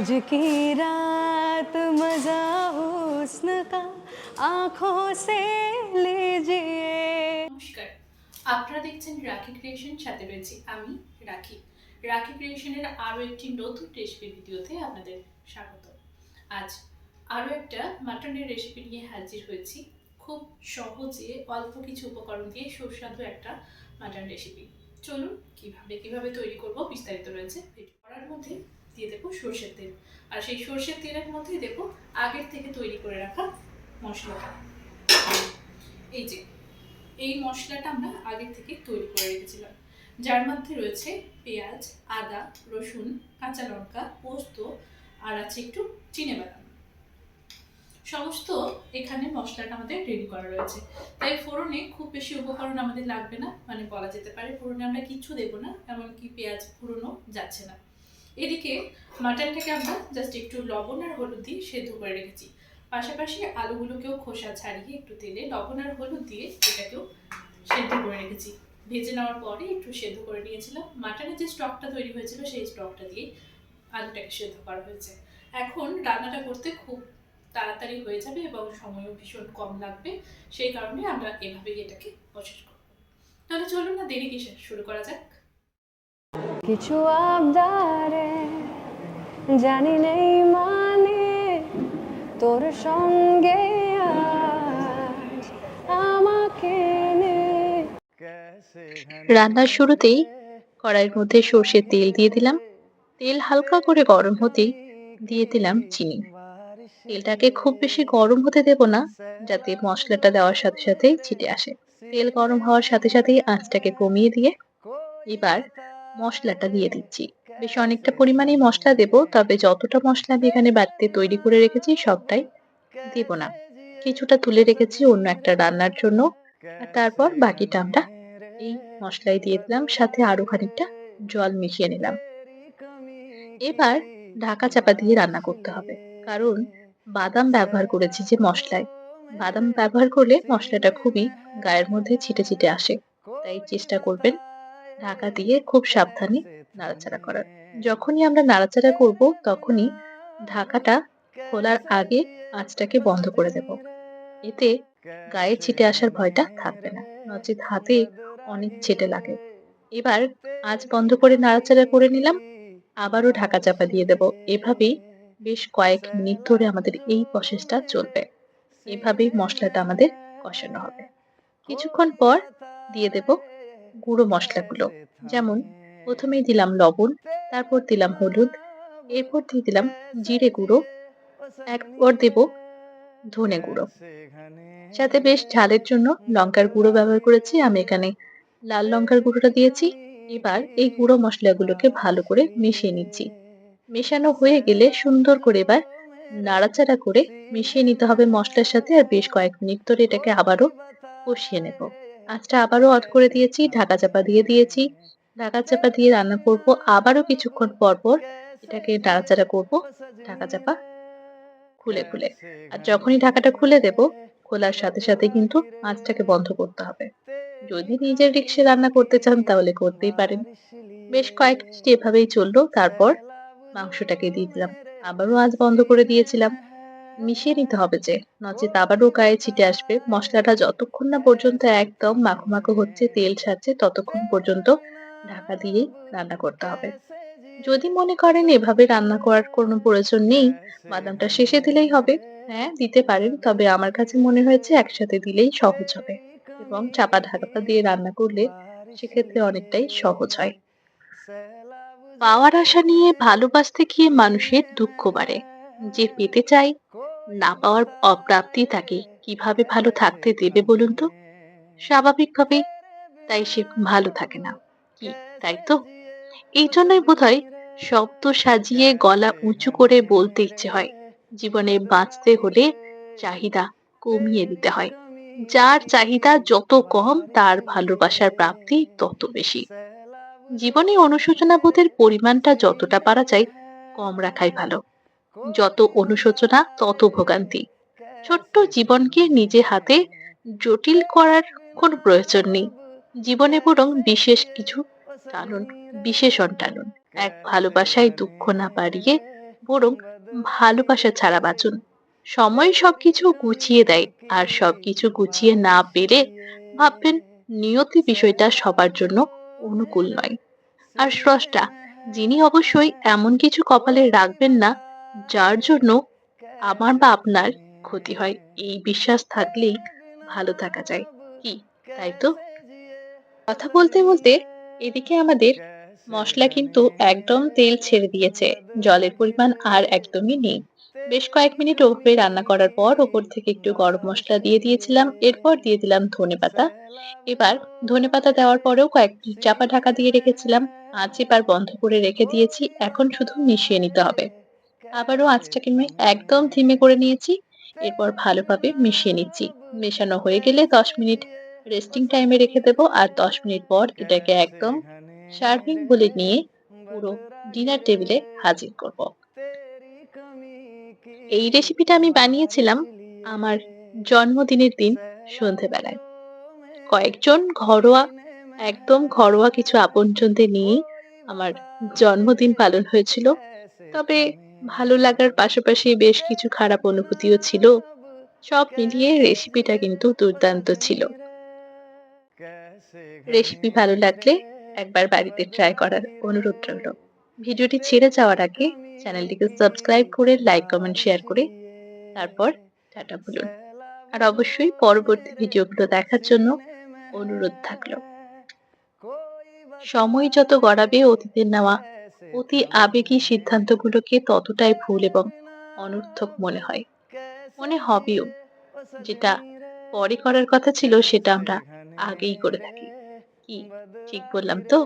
आज की रात मजा हुस्न का आंखों से लीजिए নমস্কার আপনারা দেখছেন রাখি ক্রিয়েশন সাথে রয়েছি আমি রাখি রাখি ক্রিয়েশনের আরও একটি নতুন রেসিপি ভিডিওতে আপনাদের স্বাগত আজ আরও একটা মাটনের রেসিপি নিয়ে হাজির হয়েছি খুব সহজে অল্প কিছু উপকরণ দিয়ে সুস্বাদু একটা মাটন রেসিপি চলুন কিভাবে কিভাবে তৈরি করব বিস্তারিত রয়েছে ভিডিও করার মধ্যে দিয়ে দেবো সর্ষের তেল। আর সেই সর্ষের তেলের মধ্যে দেবো আগের থেকে তৈরি করে রাখা মশলাটা এই যে, এই মশলাটা আমরা আগে থেকে তৈরি করে রেখেছিলাম। যার মধ্যে রয়েছে পেঁয়াজ, আদা, রসুন, কাঁচা লঙ্কা, পোস্ত, আর আছে একটু চিনে বাদাম। সমস্ত এখানে মশলাটা আমাদের রেডি করা রয়েছে। তাই ফোড়নে খুব বেশি উপকরণ আমাদের লাগবে না। মানে বলা যেতে পারে ফোড়নে আমরা কিচ্ছু দেবো না, এমনকি পেঁয়াজ ফোড়নও যাচ্ছে না। এদিকে মাটনটাকে আমরা জাস্ট একটু লবণ আর হলুদ দিয়ে সেদ্ধ করে রেখেছি। পাশাপাশি আলুগুলোকেও খোসা ছাড়িয়ে একটু তেলে লবণ আর হলুদ দিয়ে এটাকেও সেদ্ধ করে রেখেছি। ভেজে নেওয়ার পরে একটু সেদ্ধ করে নিয়েছিলাম। মাটনের যে স্টকটা তৈরি হয়েছিল সেই স্টকটা দিয়ে আলুটাকে সেদ্ধ করা হয়েছে। এখন রান্নাটা করতে খুব তাড়াতাড়ি হয়ে যাবে এবং সময়ও ভীষণ কম লাগবে। সেই কারণে আমরা এভাবেই এটাকে প্রসেস করব। তাহলে চলুন না, দেরি কিসে শুরু করা যাক। কিছু আবদারে জানি নেই মানে তোর সঙ্গে আমাকে রান্নার শুরুতেই কড়াইয়ের মধ্যে সর্ষের তেল দিয়ে দিলাম। তেল হালকা করে গরম হতেই দিয়ে দিলাম চিনি। তেলটাকে খুব বেশি গরম হতে দেব না, যাতে মশলাটা দেওয়ার সাথে সাথে ছিটে আসে। তেল গরম হওয়ার সাথে সাথেই আঁচটাকে কমিয়ে দিয়ে এবার মশলাটা দিয়ে দিচ্ছি। বেশ অনেকটা পরিমাণেই মশলা দেব, তবে যতটা মশলা আমি এখানে বাড়িতে তৈরি করে রেখেছি সবটাই দেব না। কিছুটা তুলে রেখেছি অন্য একটা রান্নার জন্য। আর তারপর বাকিটা আমরা এই মশলাই দিয়ে দিলাম, সাথে আরও খানিকটা জল মিশিয়ে নিলাম। এবার ঢাকা চাপা দিয়ে রান্না করতে হবে। কারণ বাদাম ব্যবহার করেছি যে মশলায়। বাদাম ব্যবহার করলে মশলাটা খুবই গায়ের মধ্যে ছিটে ছিটে আসে। তাই চেষ্টা করবেন ঢাকা দিয়ে খুব সাবধানে নাড়াচাড়া করার। যখনই আমরা নাড়াচাড়া করব, তখনই ঢাকাটা খোলার আগে আঁচটাকে বন্ধ করে দেব। এতে গায়ে ছিটে আসার ভয়টা থাকবে না, নচেত হাতে অনেক ছেটে লাগে। এবার আঁচ বন্ধ করে নাড়াচাড়া করে নিলাম, আবারও ঢাকা চাপা দিয়ে দেব। এভাবেই বেশ কয়েক মিনিট ধরে আমাদের এই প্রসেসটা চলবে। এভাবেই মশলাটা আমাদের কষানো হবে। কিছুক্ষণ পর দিয়ে দেব গুঁড়ো মশলাগুলো। যেমন, প্রথমেই দিলাম লবণ, তারপর দিলাম হলুদ, এরপর দিয়ে দিলাম জিরে গুঁড়ো। একপর দেব ধনে গুঁড়ো। সাথে বেশ ঝালের জন্য লঙ্কার গুঁড়ো ব্যবহার করেছি। আমি এখানে লাল লঙ্কার গুঁড়োটা দিয়েছি। এবার এই গুঁড়ো মশলাগুলোকে ভালো করে মিশিয়ে নিচ্ছি। মেশানো হয়ে গেলে সুন্দর করে এবার নাড়াচাড়া করে মিশিয়ে নিতে হবে মশলার সাথে। আর বেশ কয়েক মিনিট ধরে এটাকে আবারও কষিয়ে নেব। আঁচটা আবারও অফ করে দিয়েছি, ঢাকা চাপা দিয়ে দিয়েছি। ঢাকা চাপা দিয়ে রান্না করব আবারও কিছুক্ষণ পর পর। এটাকে নাড়াচাড়া করব, ঢাকা চাপা খুলে খুলে। আর যখনই ঢাকাটা খুলে দেব, খোলার সাথে সাথে কিন্তু আঁচটাকে বন্ধ করতে হবে। যদি নিজের রিক্সে রান্না করতে চান তাহলে করতেই পারেন। বেশ কয়েক মিনিট এভাবেই চলল, তারপর মাংসটাকে দিয়ে দিলাম। আবারও আঁচ বন্ধ করে দিয়েছিলাম। মিশিয়ে নিতে হবে যে, নচেত আবারও গায়ে ছিটে আসবে। মশলাটা যতক্ষণ না পর্যন্ত একদম মাখো মাখো হচ্ছে, তেল ছাড়ছে, ততক্ষণ পর্যন্ত ঢাকা দিয়েই রান্না করতে হবে। যদি মনে করেন এভাবে রান্না করার কোনো প্রয়োজন নেই, বাদামটা শেষে দিলেই হবে। হ্যাঁ দিতে পারেন, তবে আমার কাছে মনে হয়েছে একসাথে দিলেই সহজ হবে এবং চাপা ঢাকাটা দিয়ে রান্না করলে সেক্ষেত্রে অনেকটাই সহজ হয়। পাওয়ার আশা নিয়ে ভালোবাসতে গিয়ে মানুষের দুঃখ বাড়ে। যে পেতে চায় না পাওয়ার অপ্রাপ্তি তাকে কীভাবে ভালো থাকতে দেবে বলুন তো? স্বাভাবিকভাবেই তাই সে ভালো থাকে না। কি, তাই তো? এই জন্যই বোধহয় শব্দ সাজিয়ে গলা উঁচু করে বলতে ইচ্ছে হয়, জীবনে বাঁচতে হলে চাহিদা কমিয়ে দিতে হয়। যার চাহিদা যত কম, তার ভালোবাসার প্রাপ্তি তত বেশি। জীবনে অনুশোচনা বোধের পরিমাণটা যতটা পারা যায়, কম রাখাই ভালো। যত অনুশোচনা, তত ভোগান্তি। ছোট্ট জীবনকে নিজে হাতে জটিল করার কোনো প্রয়োজন নেই। জীবনে বরং বিশেষ কিছু টানুন, বিশেষণ টানুন। এক ভালোবাসায় দুঃখ না বাড়িয়ে বরং ভালোবাসা ছাড়া বাঁচুন। সময় সবকিছু গুছিয়ে দেয় আর সবকিছু গুছিয়ে না পেরে ভাববেন নিয়তি বিষয়টা সবার জন্য অনুকূল নয়। আর স্রষ্টা, যিনি অবশ্যই এমন কিছু কপালে রাখবেন না যার জন্য আমার বা আপনার ক্ষতি হয়। এই বিশ্বাস থাকলেই ভালো থাকা যায়। কি, তাই তো? কথা বলতে বলতে এদিকে আমাদের মশলা কিন্তু একদম তেল ছেড়ে দিয়েছে। জলের পরিমাণ আর একদমই নেই। বেশ কয়েক মিনিট ওভাবে রান্না করার পর ওপর থেকে একটু গরম মশলা দিয়ে দিয়েছিলাম। এরপর দিয়ে দিলাম ধনে পাতা। এবার ধনে পাতা দেওয়ার পরেও কয়েক চাপা ঢাকা দিয়ে রেখেছিলাম। আঁচ এবার বন্ধ করে রেখে দিয়েছি। এখন শুধু মিশিয়ে নিতে হবে। আবারও আঁচটাকে আমি একদম ধিমে করে নিয়েছি। এরপর ভালোভাবে মিশিয়ে নিচ্ছি। মেশানো হয়ে গেলে দশ মিনিট রেস্টিং টাইমে রেখে দেবো আর দশ মিনিট পর এটাকে একদম সার্ভিং বলে নিয়ে পুরো ডিনার টেবিলে হাজির করব। এই রেসিপিটা আমি বানিয়েছিলাম আমার জন্মদিনের দিন সন্ধেবেলায়। কয়েকজন ঘরোয়া, একদম ঘরোয়া কিছু আপনজনদের নিয়ে আমার জন্মদিন পালন হয়েছিল। তবে ভালো লাগার পাশাপাশি বেশ কিছু খারাপ অনুভূতিও ছিল। সব মিলিয়ে রেসিপিটা কিন্তু দুর্দান্ত ছিল। রেসিপি ভালো লাগলে একবার বাড়িতে ট্রাই করার অনুরোধ রইল। ভিডিওটি ছেড়ে যাওয়ার আগে চ্যানেলটিকে সাবস্ক্রাইব করে লাইক কমেন্ট শেয়ার করে তারপর টাটা বলুন। আর অবশ্যই পরবর্তী ভিডিওগুলো দেখার জন্য অনুরোধ থাকল। সময় যত গড়াবে, অতীতের নেওয়া অতি আবেগী সিদ্ধান্তগুলোকে ততটাই ভুল এবং অনর্থক মনে হয়। মনে হবেও যেটা পরে করার কথা ছিল সেটা আমরা আগেই করে থাকি। কি, ঠিক বললাম তো?